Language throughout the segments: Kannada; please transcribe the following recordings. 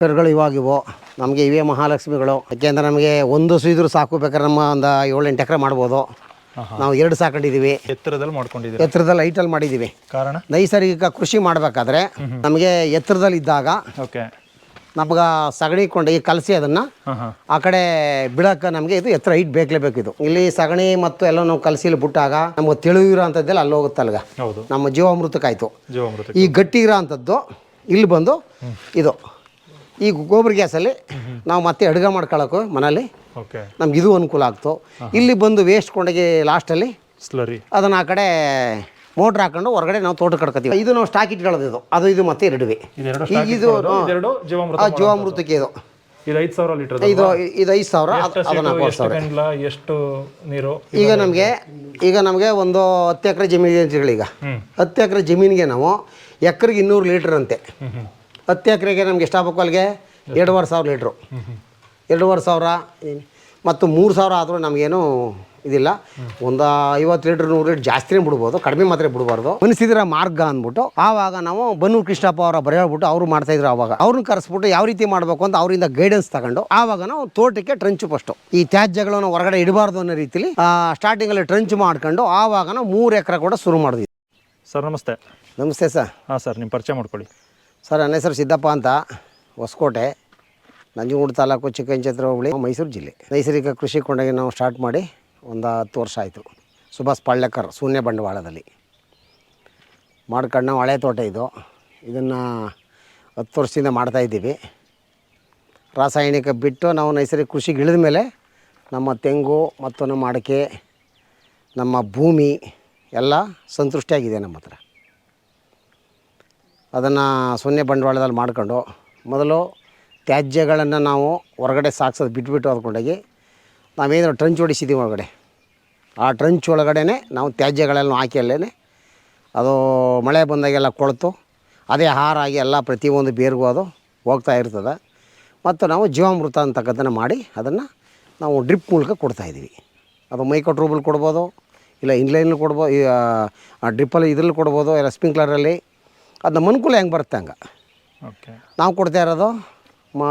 ಕರುಗಳು ಇವಾಗ ಇವು ನಮಗೆ ಇವೇ ಮಹಾಲಕ್ಷ್ಮಿಗಳು. ಯಾಕೆಂದ್ರೆ ನಮಗೆ ಒಂದು ಸುಯಿದ್ರು ಸಾಕು ಬೇಕಾದ್ರೆ ನಮ್ಮ ಒಂದು ಏಳು ಎಂಟು ಎಕರೆ ಮಾಡ್ಬೋದು. ನಾವು ಎರಡು ಸಾಕೊಂಡಿದ್ದೀವಿ. ಎತ್ತರದಲ್ಲಿ ಮಾಡ್ಕೊಂಡಿದ್ದೀವಿ ಎತ್ತರದಲ್ಲಿ ಲೈಟಲ್ಲಿ ಮಾಡಿದ್ದೀವಿ. ಕಾರಣ? ನೈಸರ್ಗಿಕ ಕೃಷಿ ಮಾಡಬೇಕಾದ್ರೆ ನಮಗೆ ಎತ್ತರದಲ್ಲಿ ಇದ್ದಾಗ ಓಕೆ. ನಮ್ಗೆ ಸಗಣಿ ಕೊಂಡೋಗಿ ಕಲಸಿ ಅದನ್ನು ಆ ಕಡೆ ಬಿಡಕ್ಕೆ ನಮಗೆ ಇದು ಎತ್ತರ ಹೈಟ್ ಬೇಕಲೇಬೇಕು ಇದು. ಇಲ್ಲಿ ಸಗಣಿ ಮತ್ತು ಎಲ್ಲ ನಾವು ಕಲಸಿ ಇಲ್ಲಿ ಬಿಟ್ಟಾಗ ನಮಗೆ ತಿಳಿವಿರೋ ಅಂಥದ್ದೆಲ್ಲ ಅಲ್ಲಿ ಹೋಗುತ್ತೆ ಅಲ್ಗ ನಮ್ಮ ಜೀವಾಮೃತಕ್ಕಾಯ್ತು ಜೀವಾಮೃತ ಈ ಗಟ್ಟಿ ಇರೋ ಅಂಥದ್ದು ಇಲ್ಲಿ ಬಂದು ಇದು. ಈ ಗೋಬರ್ ಗ್ಯಾಸಲ್ಲಿ ನಾವು ಮತ್ತೆ ಅಡುಗೆ ಮಾಡ್ಕೊಳಕ್ಕೆ ಮನೇಲಿ ಓಕೆ. ನಮ್ಗೆ ಇದು ಅನುಕೂಲ ಆಗ್ತು. ಇಲ್ಲಿ ಬಂದು ವೇಸ್ಟ್ ಕೊಂಡೋಗಿ ಲಾಸ್ಟಲ್ಲಿ ಸ್ಲರಿ ಅದನ್ನು ಆ ಕಡೆ ಮೋಟ್ರ್ ಹಾಕೊಂಡು ಹೊರಗಡೆ ನಾವು ತೋಟ ಕಟ್ಕೊತೀವಿ ಇದು ನಾವು ಸ್ಟಾಕ್ ಇಟ್ಕೊಳ್ಳೋದು ಇದು. ಅದು ಇದು ಮತ್ತೆ ಎರಡುವೆ. ಇದೆರಡು ಇದು ಇದೆರಡು ಜೀವಾಮೃತ ಆ ಜೀವಾಮೃತಕ್ಕೆ ಇದು. ಇದು ಐದು ಸಾವಿರ ಲೀಟರ್ ಇದು ಇದು ಐದು ಸಾವಿರ ಅದು- ಅದು ನಾಲ್ಕು ಎಷ್ಟು ಗಂಟ್ಲ ಎಷ್ಟು ನೀರು? ಈಗ ನಮಗೆ ಈಗ ನಮಗೆ ಒಂದು ಹತ್ತು ಎಕರೆ ಜಮೀನು ಅಂತ ಹೇಳಿ ಈಗ. ಹತ್ತು ಎಕರೆ ಜಮೀನಿಗೆ ನಾವು ಎಕರೆಗೆ ಇನ್ನೂರು ಲೀಟ್ರ್ ಅಂತೆ. ಹ್ಮ್ ಹ್ಮ್. ಹತ್ತು ಎಕರೆಗೆ ನಮ್ಗೆ ಎಷ್ಟಾಗಬೇಕು ಅಲ್ಲಿಗೆ? ಎರಡುವರೆ ಸಾವಿರ ಲೀಟ್ರು. ಎರಡೂವರೆ ಸಾವಿರ ಮತ್ತು ಮೂರು ಸಾವಿರ ಆದರೂ ನಮಗೇನು ಇದಿಲ್ಲ. ಒಂದು ಐವತ್ತು ಲೀಟ್ರ್ ನೂರು ಲೀಟ್ರ್ ಜಾಸ್ತಿನೇ ಬಿಡ್ಬೋದು ಕಡಿಮೆ ಮಾತ್ರ ಬಿಡಬಾರ್ದು. ಮನಸ್ಸಿದ್ರ ಮಾರ್ಗ ಅಂದ್ಬಿಟ್ಟು ಆವಾಗ ನಾವು ಬನ್ನೂರು ಕೃಷ್ಣಪ್ಪ ಅವರ ಬರೆಯೋಬಿಟ್ಟು ಅವರು ಮಾಡ್ತಾಯಿದ್ರು ಆವಾಗ. ಅವ್ರನ್ನ ಕರೆಸ್ಬಿಟ್ಟು ಯಾವ ರೀತಿ ಮಾಡಬೇಕು ಅಂತ ಅವರಿಂದ ಗೈಡೆನ್ಸ್ ತಗೊಂಡು ಆವಾಗ ನಾವು ತೋಟಕ್ಕೆ ಟ್ರಂಚ್ ಫಸ್ಟು ಈ ತ್ಯಾಜ್ಯಗಳನ್ನು ಹೊರಗಡೆ ಇಡಬಾರ್ದು ಅನ್ನೋ ರೀತಿಲಿ ಸ್ಟಾರ್ಟಿಂಗಲ್ಲಿ ಟ್ರಂಚ್ ಮಾಡ್ಕೊಂಡು ಆವಾಗ ನಾವು ಮೂರು ಎಕರೆ ಕೂಡ ಶುರು ಮಾಡಿದ್ವಿ. ಸರ್ ನಮಸ್ತೆ. ನಮಸ್ತೆ ಸರ್. ಹಾಂ ಸರ್ ನಿಮ್ಮ ಪರಿಚಯ ಮಾಡ್ಕೊಳ್ಳಿ. ಸರ್, ನನ್ನ ಹೆಸರು ಸಿದ್ದಪ್ಪ ಅಂತ. ಹೊಸಕೋಟೆ, ನಂಜನಗೂಡು ತಾಲೂಕು ಚಿಕ್ಕಂಚತ್ರ ಹೋಬಳಿ, ಮೈಸೂರು ಜಿಲ್ಲೆ. ನೈಸರ್ಗಿಕ ಕೃಷಿ ಕೊಂಡಾಗಿ ನಾವು ಸ್ಟಾರ್ಟ್ ಮಾಡಿ ಒಂದು ಹತ್ತು ವರ್ಷ ಆಯಿತು. ಸುಭಾಷ್ ಪಾಳ್ಯಕರ್, ಶೂನ್ಯ ಬಂಡವಾಳದಲ್ಲಿ. ಮಾಡ್ಕೊಂಡು ನಾವು ಹಳೆ ತೋಟ ಇದು. ಇದನ್ನು ಹತ್ತು ವರ್ಷದಿಂದ ಮಾಡ್ತಾಯಿದ್ದೀವಿ ರಾಸಾಯನಿಕ ಬಿಟ್ಟು ನಾವು ನೈಸರ್ಗಿಕ ಕೃಷಿಗೆ ಇಳಿದ ಮೇಲೆ ನಮ್ಮ ತೆಂಗು ಮತ್ತು ನಮ್ಮ ಅಡಿಕೆ, ನಮ್ಮ ಭೂಮಿ ಎಲ್ಲ ಸಂತುಷ್ಟಿಯಾಗಿದೆ ನಮ್ಮ ಹತ್ರ. ಅದನ್ನು ಸೊನ್ನೆ ಬಂಡವಾಳದಲ್ಲಿ ಮಾಡ್ಕೊಂಡು ಮೊದಲು ತ್ಯಾಜ್ಯಗಳನ್ನು ನಾವು ಹೊರಗಡೆ ಸಾಕ್ಸೋದು ಬಿಟ್ಬಿಟ್ಟು ಅಂದ್ಕೊಂಡೋಗಿ ನಾವೇನು ಟ್ರಂಚ್ ಹೊಡಿಸಿದ್ದೀವಿ ಒಳಗಡೆ. ಆ ಟ್ರಂಚ್ ಒಳಗಡೆ ನಾವು ತ್ಯಾಜ್ಯಗಳೆಲ್ಲ ಹಾಕಿ ಅಲ್ಲೇ ಅದು ಮಳೆ ಬಂದಾಗೆಲ್ಲ ಕೊಳ್ತು, ಅದೇ ಆಹಾರ ಆಗಿ ಎಲ್ಲ ಪ್ರತಿಯೊಂದು ಬೇರ್ಗೂ ಅದು ಹೋಗ್ತಾ ಇರ್ತದೆ. ಮತ್ತು ನಾವು ಜೀವಾಮೃತ ಅಂತಕ್ಕದ್ದನ್ನು ಮಾಡಿ ಅದನ್ನು ನಾವು ಡ್ರಿಪ್ ಮೂಲಕ ಕೊಡ್ತಾಯಿದ್ದೀವಿ ಅದು ಮೈಕೋ ರೂಬಲ್ಲಿ ಕೊಡ್ಬೋದು, ಇಲ್ಲ ಇನ್ಲೈನಲ್ಲಿ ಕೊಡ್ಬೋದು ಡ್ರಿಪ್ಪಲ್ಲಿ ಇದ್ರಲ್ಲಿ ಕೊಡ್ಬೋದು, ಇಲ್ಲ ಸ್ಪ್ರಿಂಕ್ಲರಲ್ಲಿ ಅದು ನಮ್ಮ ಅನುಕೂಲ ಹೆಂಗೆ ಬರುತ್ತೆ ಹಂಗೆ. ಓಕೆ. ನಾವು ಕೊಡ್ತಾ ಇರೋದು ಮಾ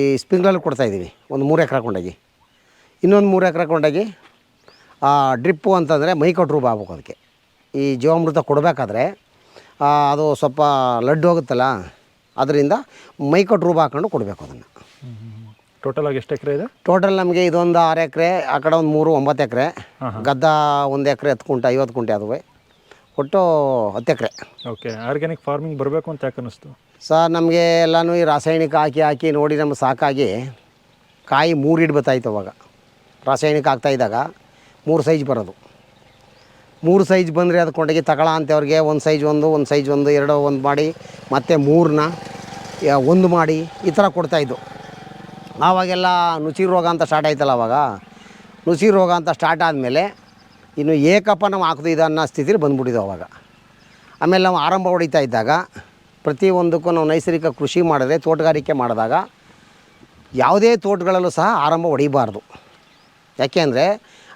ಈ ಸ್ಪ್ರಿಂಕ್ಲರ್ ಕೊಡ್ತಾಯಿದ್ದೀವಿ ಒಂದು ಮೂರು ಎಕರೆ ಕೊಂಡೋಗಿ. ಇನ್ನೊಂದು ಮೂರು ಎಕರೆ ಕೊಂಡೋಗಿ ಡ್ರಿಪ್ಪು ಅಂತಂದರೆ ಮೈಕೋ ರೂಪ ಆಗ್ಬೇಕು ಅದಕ್ಕೆ. ಈ ಜೀವಾಮೃತ ಕೊಡಬೇಕಾದ್ರೆ ಅದು ಸ್ವಲ್ಪ ಲಡ್ಡು ಹೋಗುತ್ತಲ್ಲ ಅದರಿಂದ ಮೈಕೊಟ್ಟು ರೂಪ ಹಾಕೊಂಡು ಕೊಡಬೇಕು ಅದನ್ನು. ಟೋಟಲ್ ಆಗಿ ಎಷ್ಟು ಎಕರೆ ಇದೆ? ಟೋಟಲ್ ನಮಗೆ ಇದೊಂದು ಆರು ಎಕರೆ ಆ ಕಡೆ ಒಂದು ಮೂರು ಒಂಬತ್ತು ಎಕರೆ ಗದ್ದ ಒಂದು ಎಕರೆ ಹತ್ತು ಕುಂಟೆ ಐವತ್ತು ಕುಂಟೆ ಅದುವೆ ಒಟ್ಟು ಹತ್ತು ಎಕರೆ ಓಕೆ ಆರ್ಗ್ಯಾನಿಕ್ ಫಾರ್ಮಿಂಗ್ ಬರಬೇಕು ಅಂತ ಯಾಕೆ ಅನ್ನಿಸ್ತು? ಸರ್ ನಮಗೆ ಎಲ್ಲನೂ ಈ ರಾಸಾಯನಿಕ ಹಾಕಿ ಹಾಕಿ ನೋಡಿ ನಮ್ಗೆ ಸಾಕಾಗಿ ಕಾಯಿ ಮೂರು ಇಡ್ಬೇಕಾಯ್ತು ಬತ್ತಾಯ್ತು ಅವಾಗ. ರಾಸಾಯನಿಕ ಹಾಕ್ತಾಯಿದ್ದಾಗ ಮೂರು ಸೈಜ್ ಬರೋದು. ಮೂರು ಸೈಜ್ ಬಂದರೆ ಅದು ಕೊಂಡೋಗಿ ತಗೊಳ ಅಂತವ್ರಿಗೆ ಒಂದು ಸೈಜ್ ಒಂದು ಒಂದು ಸೈಜ್ ಒಂದು ಎರಡು ಒಂದು ಮಾಡಿ ಮತ್ತು ಮೂರನ್ನ ಒಂದು ಮಾಡಿ ಈ ಥರ ಕೊಡ್ತಾಯಿದ್ದು ಆವಾಗೆಲ್ಲ ನುಸಿ ರೋಗ ಅಂತ ಸ್ಟಾರ್ಟ್ ಆಯ್ತಲ್ಲ ಅವಾಗ. ನುಸಿ ರೋಗ ಅಂತ ಸ್ಟಾರ್ಟ್ ಆದಮೇಲೆ ಇನ್ನು ಏಕಪ್ಪ ನಾವು ಹಾಕೋದು ಇದು ಅನ್ನೋ ಸ್ಥಿತಿಲಿ ಬಂದ್ಬಿಟ್ಟಿದ್ದೆವು ಅವಾಗ. ಆಮೇಲೆ ನಾವು ಆರಂಭ ಹೊಡಿತಾ ಇದ್ದಾಗ ಪ್ರತಿಯೊಂದಕ್ಕೂ ನಾವು ನೈಸರ್ಗಿಕ ಕೃಷಿ ಮಾಡಿದ್ರೆ ತೋಟಗಾರಿಕೆ ಮಾಡಿದಾಗ ಯಾವುದೇ ತೋಟಗಳಲ್ಲೂ ಸಹ ಆರಂಭ ಹೊಡಿಬಾರ್ದು. ಯಾಕೆಂದರೆ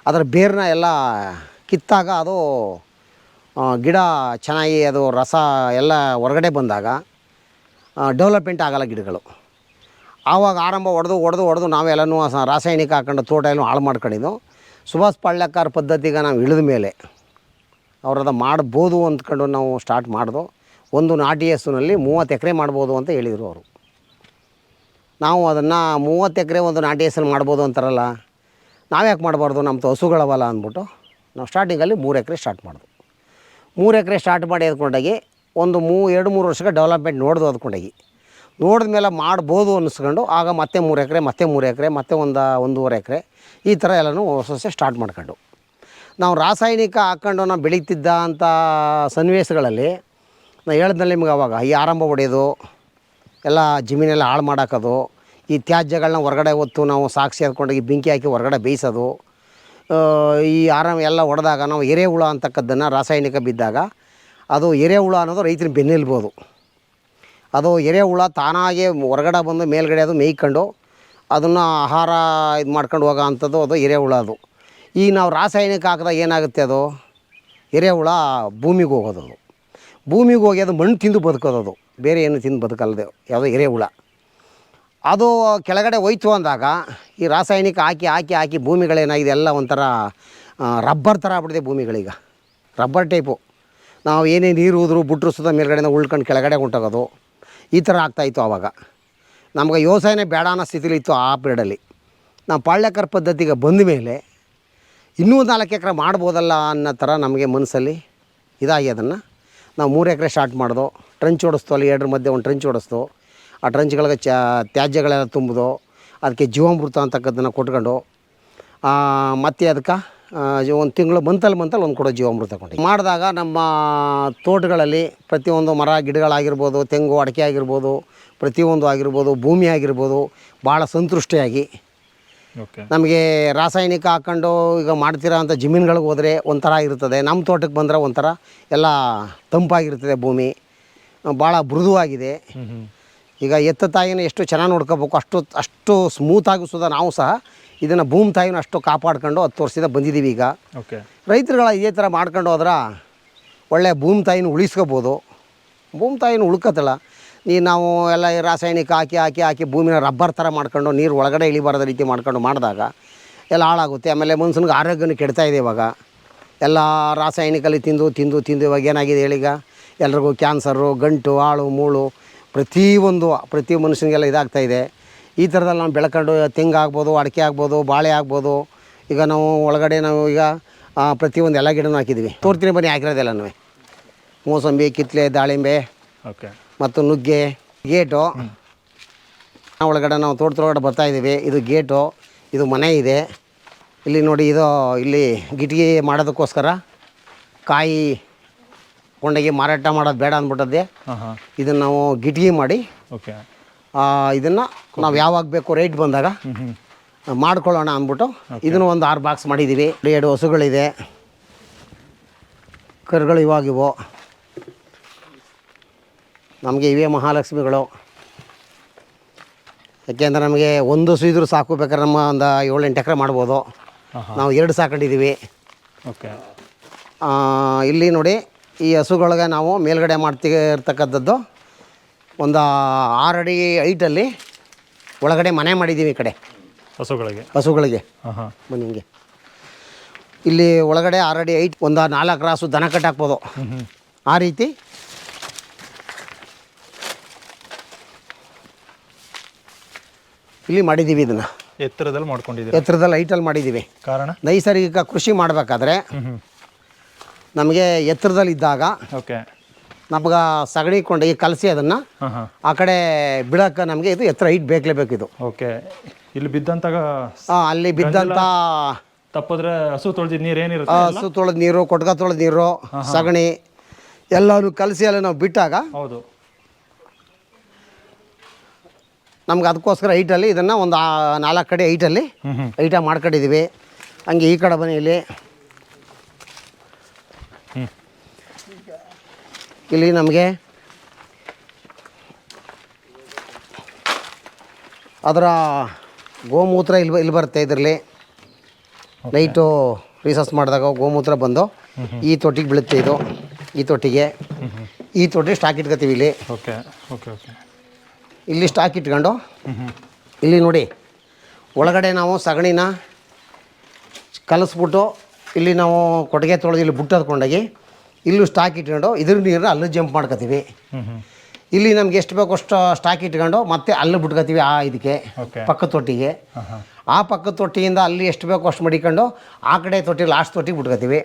ಅದರ ಬೇರನ್ನ ಎಲ್ಲ ಕಿತ್ತಾಗ ಅದು ಗಿಡ ಚೆನ್ನಾಗಿ ಅದು ರಸ ಎಲ್ಲ ಹೊರಗಡೆ ಬಂದಾಗ ಡೆವಲಪ್ಮೆಂಟ್ ಆಗಲ್ಲ ಗಿಡಗಳು. ಆವಾಗ ಆರಂಭ ಹೊಡೆದು ಹೊಡೆದು ಹೊಡೆದು ನಾವೆಲ್ಲನೂ ರಾಸಾಯನಿಕ ಹಾಕೊಂಡು ತೋಟ ಎಲ್ಲ ಹಾಳು ಮಾಡ್ಕೊಂಡಿದ್ದು. ಸುಭಾಷ್ ಪಾಳ್ಯಕಾರ ಪದ್ಧತಿಗೆ ನಾವು ಇಳಿದ ಮೇಲೆ ಅವ್ರದ ಮಾಡ್ಬೋದು ಅಂದ್ಕೊಂಡು ನಾವು ಸ್ಟಾರ್ಟ್ ಮಾಡಿದೋ, ಒಂದು ನಾಟಿ ಹಸುನಲ್ಲಿ ಮೂವತ್ತು ಎಕರೆ ಮಾಡ್ಬೋದು ಅಂತ ಹೇಳಿದರು ಅವರು. ನಾವು ಅದನ್ನು ಮೂವತ್ತು ಎಕರೆ ಒಂದು ನಾಟಿ ಹಸಲ್ಲಿ ಮಾಡ್ಬೋದು ಅಂತಾರಲ್ಲ, ನಾವ್ಯಾಕೆ ಮಾಡಬಾರ್ದು? ನಮ್ಮ ಹಸುಗಳವಲ್ಲ ಅಂದ್ಬಿಟ್ಟು ನಾವು ಸ್ಟಾರ್ಟಿಂಗಲ್ಲಿ ಮೂರು ಎಕರೆ ಸ್ಟಾರ್ಟ್ ಮಾಡಿದ್ವು ಮೂರು ಎಕರೆ ಸ್ಟಾರ್ಟ್ ಮಾಡಿ ಅದ್ಕೊಂಡಾಗಿ ಒಂದು ಮೂ, ಎರಡು ಮೂರು ವರ್ಷಕ್ಕೆ ಡೆವಲಪ್ಮೆಂಟ್ ನೋಡ್ದು ಅದ್ಕೊಂಡಾಗಿ. ನೋಡಿದ ಮೇಲೆ ಮಾಡ್ಬೋದು ಅನ್ನಿಸ್ಕೊಂಡು ಆಗ ಮತ್ತೆ ಮೂರು ಎಕರೆ, ಮತ್ತೆ ಮೂರು ಎಕರೆ, ಮತ್ತೆ ಒಂದು, ಒಂದೂವರೆ ಎಕರೆ. ಈ ಥರ ಎಲ್ಲನೂ ಹೊಸ ಸ್ಟಾರ್ಟ್ ಮಾಡ್ಕೊಂಡು. ನಾವು ರಾಸಾಯನಿಕ ಹಾಕ್ಕೊಂಡು ನಾವು ಬೆಳೀತಿದ್ದ ಅಂಥ ಸನ್ನಿವೇಶಗಳಲ್ಲಿ ನಾನು ಹೇಳಿದ್ನಲ್ಲಿ ನಿಮ್ಗೆ ಅವಾಗ, ಈ ಆರಂಭ ಹೊಡೆಯೋದು ಎಲ್ಲ ಜಮೀನೆಲ್ಲ ಹಾಳು ಮಾಡಾಕೋದು, ಈ ತ್ಯಾಜ್ಯಗಳನ್ನ ಹೊರಗಡೆ ಹೊತ್ತು ನಾವು ಸಾಕ್ಷಿ ಹಾಕ್ಕೊಂಡೋಗಿ ಬೆಂಕಿ ಹಾಕಿ ಹೊರಗಡೆ ಬೇಯಿಸೋದು ಈ ಆರಾಮ ಎಲ್ಲ ಹೊಡೆದಾಗ ನಾವು ಎರೆಹುಳ ಅಂತಕ್ಕದ್ದನ್ನು ರಾಸಾಯನಿಕ ಬಿದ್ದಾಗ, ಅದು ಎರೆಹುಳ ಅನ್ನೋದು ರೈತರಿಗೆ ಬೆನ್ನೆಲ್ಬೋದು. ಅದು ಎರೆಹುಳ ತಾನಾಗೆ ಹೊರಗಡೆ ಬಂದು ಮೇಲ್ಗಡೆ ಅದು ಮೇಯ್ಕೊಂಡು ಅದನ್ನು ಆಹಾರ ಇದು ಮಾಡ್ಕೊಂಡು ಹೋಗೋ ಅಂಥದ್ದು ಅದು ಎರೆಹುಳ ಅದು. ಈಗ ನಾವು ರಾಸಾಯನಿಕ ಹಾಕಿದಾಗ ಏನಾಗುತ್ತೆ ಅದು? ಎರೆಹುಳ ಭೂಮಿಗೆ ಹೋಗೋದು ಅದು. ಭೂಮಿಗೆ ಹೋಗಿ ಅದು ಮಣ್ಣು ತಿಂದು ಬದುಕೋದು ಅದು. ಬೇರೆ ಏನು ತಿಂದು ಬದುಕಲ್ಲದೆ ಯಾವುದೋ ಎರೆಹುಳ ಅದು ಕೆಳಗಡೆ ಹೋಯ್ತು ಅಂದಾಗ ಈ ರಾಸಾಯನಿಕ ಹಾಕಿ ಹಾಕಿ ಹಾಕಿ ಭೂಮಿಗಳೇನಾಗಿದೆ ಎಲ್ಲ ಒಂಥರ ರಬ್ಬರ್ ಥರ ಆಗ್ಬಿಟ್ಟಿದೆ ಭೂಮಿಗಳೀಗ. Rubber type. ನಾವು ಏನೇ ನೀರು ಉದ್ರು ಬುಟ್ಟರು ಸುತ್ತ ಮೇಲ್ಗಡೆಯಿಂದ ಉಳ್ಕೊಂಡು ಕೆಳಗಡೆ ಹೊಂಟೋಗೋದು. ಈ ಥರ ಆಗ್ತಾಯಿತ್ತು ಆವಾಗ. ನಮ್ಗೆ ವ್ಯವಸಾಯನೇ ಬೇಡ ಅನ್ನೋ ಸ್ಥಿತಿಲಿ ಇತ್ತು ಆ ಪೀರಿಯಡಲ್ಲಿ ನಾವು ಪಾಳ್ಯಕರ್ ಪದ್ಧತಿಗೆ ಬಂದ ಮೇಲೆ ಇನ್ನೂ ನಾಲ್ಕು ಎಕರೆ ಮಾಡ್ಬೋದಲ್ಲ ಅನ್ನೋ ಥರ ನಮಗೆ ಮನಸ್ಸಲ್ಲಿ ಇದಾಗಿ ಅದನ್ನು. ನಾವು ಮೂರು ಎಕರೆ ಸ್ಟಾರ್ಟ್ ಮಾಡ್ದು ಟ್ರಂಚ್ ಓಡಿಸ್ತು, ಅಲ್ಲಿ ಎರಡರ ಮಧ್ಯೆ ಒಂದು ಟ್ರಂಚ್ ಓಡಿಸ್ತು. ಆ ಟ್ರಂಚ್ಗಳಿಗೆ ಚ, ತ್ಯಾಜ್ಯಗಳೆಲ್ಲ ತುಂಬಿದೋ ಅದಕ್ಕೆ ಜೀವಾಮೃತ ಅಂತಕ್ಕದ್ದನ್ನು ಕೊಟ್ಕೊಂಡು ಮತ್ತೆ ಅದಕ್ಕೆ ಒಂದು ತಿಂಗಳು ಮಂತಲ್ಲಿ ಮಂತಲ್ಲಿ ಒಂದು ಕೊಡೋ ಜೀವಾಮೃತ ಕೊಟ್ಟು ಮಾಡಿದಾಗ ನಮ್ಮ ತೋಟಗಳಲ್ಲಿ ಪ್ರತಿಯೊಂದು ಮರ ಗಿಡಗಳಾಗಿರ್ಬೋದು ತೆಂಗು ಅಡಿಕೆ ಆಗಿರ್ಬೋದು ಪ್ರತಿಯೊಂದು ಆಗಿರ್ಬೋದು ಭೂಮಿ ಆಗಿರ್ಬೋದು ಭಾಳ ಸಂತುಷ್ಟಿಯಾಗಿ. ನಮಗೆ ರಾಸಾಯನಿಕ ಹಾಕ್ಕೊಂಡು ಈಗ ಮಾಡ್ತಿರೋ ಅಂಥ ಜಮೀನುಗಳಿಗೆ ಹೋದರೆ ಒಂಥರ ಇರ್ತದೆ. ನಮ್ಮ ತೋಟಕ್ಕೆ ಬಂದರೆ ಒಂಥರ ಎಲ್ಲ ತಂಪಾಗಿರ್ತದೆ ಭೂಮಿ. ಭಾಳ ಮೃದುವಾಗಿದೆ. ಈಗ ಎತ್ತ ತಾಯಿನ ಎಷ್ಟು ಚೆನ್ನಾಗಿ ನೋಡ್ಕೋಬೇಕು ಅಷ್ಟು ಅಷ್ಟು ಸ್ಮೂತಾಗಿ ಸುದ ನಾವು ಸಹ ಇದನ್ನು ಭೂಮಿ ತಾಯಿನ ಅಷ್ಟು ಕಾಪಾಡ್ಕೊಂಡು ಹತ್ತು ವರ್ಷದಿಂದ ಬಂದಿದ್ದೀವಿ ಈಗ. ಓಕೆ. ರೈತರುಗಳ ಇದೇ ಥರ ಮಾಡ್ಕೊಂಡು ಹೋದ್ರೆ ಒಳ್ಳೆ ಭೂಮಿ ತಾಯಿನ ಉಳಿಸ್ಕೋಬೋದು. ಭೂಮಿ ತಾಯಿನ ಉಳ್ಕತ್ತಲ್ಲ ಈ ನಾವು ಎಲ್ಲ ರಾಸಾಯನಿಕ ಹಾಕಿ ಹಾಕಿ ಹಾಕಿ ಭೂಮಿನ ರಬ್ಬರ್ ಥರ ಮಾಡ್ಕೊಂಡು ನೀರು ಒಳಗಡೆ ಇಳಿಬಾರದ ರೀತಿ ಮಾಡ್ಕೊಂಡು ಮಾಡಿದಾಗ ಎಲ್ಲ ಹಾಳಾಗುತ್ತೆ. ಆಮೇಲೆ ಮನುಷ್ಯನಿಗೆ ಆರೋಗ್ಯನೂ ಕೆಡ್ತಾ ಇದೆ ಇವಾಗ. ಎಲ್ಲ ರಾಸಾಯನಿಕಲ್ಲಿ ತಿಂದು ತಿಂದು ತಿಂದು ಇವಾಗ ಏನಾಗಿದೆ ಹೇಳೀಗ ಎಲ್ರಿಗೂ ಕ್ಯಾನ್ಸರು ಗಂಟು ಆಳು ಮೂಳು ಪ್ರತಿಯೊಂದು ಪ್ರತಿ ಮನುಷ್ಯನಿಗೆಲ್ಲ ಇದಾಗ್ತಾ ಇದೆ. ಈ ಥರದಲ್ಲಿ ನಾವು ಬೆಳ್ಕೊಂಡು ತೆಂಗು ಆಗ್ಬೋದು ಅಡಿಕೆ ಆಗ್ಬೋದು ಬಾಳೆ ಆಗ್ಬೋದು. ಈಗ ನಾವು ಒಳಗಡೆ ನಾವು ಈಗ ಪ್ರತಿಯೊಂದು ಎಲ್ಲ ಗಿಡನೂ ಹಾಕಿದ್ದೀವಿ. ತೋರ್ತೀನಿ ಬನ್ನಿ ಹಾಕಿರೋದೆಲ್ಲನೂ ಮೋಸಂಬಿ ಕಿತ್ಲೆ ದಾಳಿಂಬೆ ಓಕೆ. ಮತ್ತು ನುಗ್ಗೆ ಗೇಟು. ನಾವು ಒಳಗಡೆ ನಾವು ತೋಟದೊಳಗಡೆ ಬರ್ತಾ ಇದ್ದೀವಿ. ಇದು ಗೇಟು ಇದು ಮನೆ ಇದೆ. ಇಲ್ಲಿ ನೋಡಿ ಇದು ಇಲ್ಲಿ ಗಿಟಿಗೆ ಮಾಡೋದಕ್ಕೋಸ್ಕರ ಕಾಯಿ ಕೊಂಡೋಗಿ ಮಾರಾಟ ಮಾಡೋದು ಬೇಡ ಅಂದ್ಬಿಟ್ಟದ್ದೆ. ಇದನ್ನು ನಾವು ಗಿಟಿಗೆ ಮಾಡಿ ಓಕೆ. ಇದನ್ನು ನಾವು ಯಾವಾಗ ಬೇಕು ರೇಟ್ ಬಂದಾಗ ಮಾಡ್ಕೊಳ್ಳೋಣ ಅಂದ್ಬಿಟ್ಟು ಇದನ್ನು ಒಂದು ಆರು ಬಾಕ್ಸ್ ಮಾಡಿದ್ದೀವಿ ಎರಡು ಹಸುಗಳಿದೆ. ಕರುಗಳು ಇವಾಗಿವು. ನಮಗೆ ಇವೇ ಮಹಾಲಕ್ಷ್ಮಿಗಳು. ಯಾಕೆಂದ್ರೆ ನಮಗೆ ಒಂದು ಹಸು ಇದ್ರೂ ಸಾಕು ಬೇಕಾದ್ರೆ ನಮ್ಮ ಒಂದು ಏಳು ಎಂಟು ಎಕರೆ ಮಾಡ್ಬೋದು. ನಾವು ಎರಡು ಸಾಕೊಂಡಿದ್ದೀವಿ ಓಕೆ. ಇಲ್ಲಿ ನೋಡಿ ಈ ಹಸುಗಳಿಗೆ ನಾವು ಮೇಲ್ಗಡೆ ಮಾಡ್ತಿರ್ತಕ್ಕಂಥದ್ದು ಒಂದು ಆರಡಿ ಐಟಲ್ಲಿ ಒಳಗಡೆ ಮನೆ ಮಾಡಿದ್ದೀವಿ ಈ ಕಡೆ. ಹಸುಗಳಿಗೆ. ಹಸುಗಳಿಗೆ. ಹಾಂ ಬನ್ನಿ ಹಿಂಗೆ. ಇಲ್ಲಿ ಒಳಗಡೆ ಆರು ಅಡಿ ಐಟ್ ಒಂದು ನಾಲ್ಕು ರಾಸು ದನ ಕಟ್ಟಾಕ್ಬೋದು. ಆ ರೀತಿ. ಇಲ್ಲಿ ಮಾಡಿದ್ದೀವಿ ಇದನ್ನು. ಎತ್ತರದಲ್ಲಿ ಮಾಡ್ಕೊಂಡಿದ್ದೀವಿ ಎತ್ತರದಲ್ಲಿ ಐಟಲ್ಲಿ ಮಾಡಿದ್ದೀವಿ. ಕಾರಣ? ನೈಸರ್ಗಿಕ ಕೃಷಿ ಮಾಡಬೇಕಾದ್ರೆ ನಮಗೆ ಎತ್ತರದಲ್ಲಿ ಇದ್ದಾಗ ಓಕೆ. ನಮ್ಗೆ ಸಗಣಿ ಕೊಂಡೋಗಿ ಕಲಸಿ ಅದನ್ನು ಹಾಂ ಹಾಂ. ಆ ಕಡೆ ಬಿಡೋಕೆ ನಮಗೆ ಇದು ಎತ್ತರ ಹೈಟ್ ಬೇಕಲೇಬೇಕು ಇದು. ಓಕೆ. ಇಲ್ಲಿ ಬಿದ್ದಂತಾಗ ಆ, ಅಲ್ಲಿ ಬಿದ್ದಂಥ ತಪ್ಪಿದ್ರೆ ಹಸು ತೊಳೆದಿದ್ದು ನೀರು ಏನಿರುತ್ತೆ ಹಸು ತೊಳೆದ ನೀರು ಕೊಟ್ಗ ತೊಳೆದ ನೀರು ಸಗಣಿ ಎಲ್ಲರೂ ಕಲಸಿ ಎಲ್ಲ ನಾವು ಬಿಟ್ಟಾಗ ಹೌದು. ನಮ್ಗೆ ಅದಕ್ಕೋಸ್ಕರ ಹೈಟಲ್ಲಿ ಇದನ್ನು ಒಂದು ನಾಲ್ಕು ಕಡೆ ಹೈಟಲ್ಲಿ ಹ್ಞೂ ಐಟ ಮಾಡ್ಕೊಂಡಿದ್ದೀವಿ ಹಂಗೆ ಈ ಕಡೆ ಬನ್ನಿ ಇಲ್ಲಿ. ಇಲ್ಲಿ ನಮಗೆ ಅದರ ಗೋಮೂತ್ರ ಇಲ್ಲಿ ಇಲ್ಲಿ ಬರುತ್ತೆ ಇದರಲ್ಲಿ. ನೈಟು ರಿಸರ್ಚ್ ಮಾಡಿದಾಗ ಗೋಮೂತ್ರ ಬಂದು ಈ ತೊಟ್ಟಿಗೆ ಬೀಳುತ್ತೆ ಇದು ಈ ತೊಟ್ಟಿಗೆ. ಈ ತೊಟ್ಟಿ ಸ್ಟಾಕ್ ಇಟ್ಕೋತೀವಿ ಇಲ್ಲಿ. ಓಕೆ ಓಕೆ ಓಕೆ ಇಲ್ಲಿ ಸ್ಟಾಕ್ ಇಟ್ಕೊಂಡು ಇಲ್ಲಿ ನೋಡಿ ಒಳಗಡೆ ನಾವು ಸಗಣಿನ ಕಲಸ್ಬಿಟ್ಟು ಇಲ್ಲಿ ನಾವು ಕೊಟ್ಟಿಗೆ ತೊಳೆದು ಇಲ್ಲಿ ಬುಟ್ಟು ಹತ್ಕೊಂಡೋಗಿ ಇಲ್ಲೂ ಸ್ಟಾಕ್ ಇಟ್ಕೊಂಡು ಇದ್ರ ನೀರನ್ನ ಅಲ್ಲೂ ಜಂಪ್ ಮಾಡ್ಕೋತೀವಿ. ಇಲ್ಲಿ ನಮ್ಗೆ ಎಷ್ಟು ಬೇಕೋ ಅಷ್ಟು ಸ್ಟಾಕ್ ಇಟ್ಕೊಂಡು ಮತ್ತೆ ಅಲ್ಲಿ ಬಿಟ್ಕೋತೀವಿ ಆ ಇದಕ್ಕೆ ಪಕ್ಕದ ತೊಟ್ಟಿಗೆ. ಆ ಪಕ್ಕದ ತೊಟ್ಟಿಯಿಂದ ಅಲ್ಲಿ ಎಷ್ಟು ಬೇಕೋ ಅಷ್ಟು ಮಡಿಕೊಂಡು ಆ ಕಡೆ ತೊಟ್ಟಿ ಲಾಸ್ಟ್ ತೊಟ್ಟಿಗೆ ಬಿಟ್ಕೊತೀವಿ.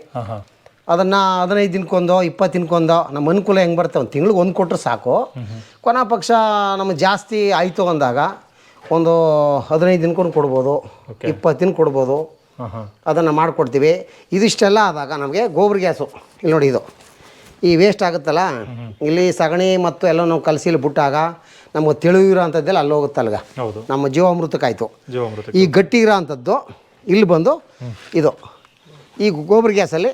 ಅದನ್ನು ಹದಿನೈದು ದಿನಕ್ಕೊಂದೋ ಇಪ್ಪತ್ತು ದಿನಕ್ಕೊಂದೋ ನಮ್ಮ ಅನುಕೂಲ ಹೆಂಗೆ ಬರುತ್ತೆ ಒಂದು ತಿಂಗ್ಳಿಗೆ ಒಂದು ಕೊಟ್ಟರೆ ಸಾಕು. ಕೊನೆ ಪಕ್ಷ ನಮಗೆ ಜಾಸ್ತಿ ಆಯಿತು ಅಂದಾಗ ಒಂದು ಹದಿನೈದು ದಿನಕ್ಕೊಂದು ಕೊಡ್ಬೋದು. ಇಪ್ಪತ್ತು ದಿನ ಕೊಡ್ಬೋದು. ಅದನ್ನು ಮಾಡಿಕೊಡ್ತೀವಿ. ಇದಿಷ್ಟೆಲ್ಲ ಆದಾಗ ನಮಗೆ ಗೋಬರ್ ಗ್ಯಾಸು. ಇಲ್ಲಿ ನೋಡಿ ಇದು. ಈ ವೇಸ್ಟ್ ಆಗುತ್ತಲ್ಲ? ಇಲ್ಲಿ ಸಗಣಿ ಮತ್ತು ಎಲ್ಲ ನಾವು ಕಲಸಿ ಇಲ್ಲಿ ಬಿಟ್ಟಾಗ ನಮಗೆ ತಿಳಿವಿರೋ ಅಂಥದ್ದೆಲ್ಲ ಅಲ್ಲಿ ಹೋಗುತ್ತೆ ಅಲ್ಗ ಹೌದು. ನಮ್ಮ ಜೀವಾಮೃತಕ್ಕಾಯ್ತು ಜೀವಾಮೃತ ಈ ಗಟ್ಟಿ ಇರೋ ಅಂಥದ್ದು ಇಲ್ಲಿ ಬಂದು ಇದು. ಈ ಗೋಬರ್ ಗ್ಯಾಸಲ್ಲಿ